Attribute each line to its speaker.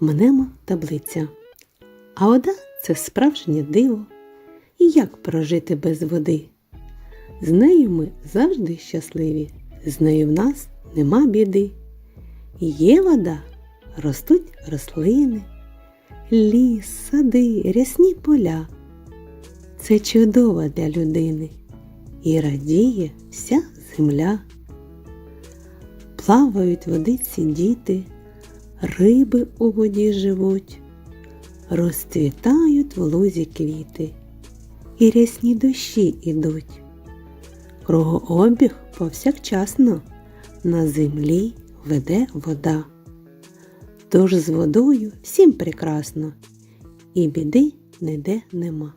Speaker 1: Мнемо таблиця. А вода це справжнє диво. І як прожити без води? З нею ми завжди щасливі, з нею в нас нема біди. Є вода, ростуть рослини, ліс, сади, рясні поля. Це чудово для людини і радіє вся земля. Плавають водиці діти, риби у воді живуть, розцвітають в лузі квіти, і рясні дощі ідуть. Кругообіг повсякчасно на землі веде вода. Тож з водою всім прекрасно, і біди ніде нема.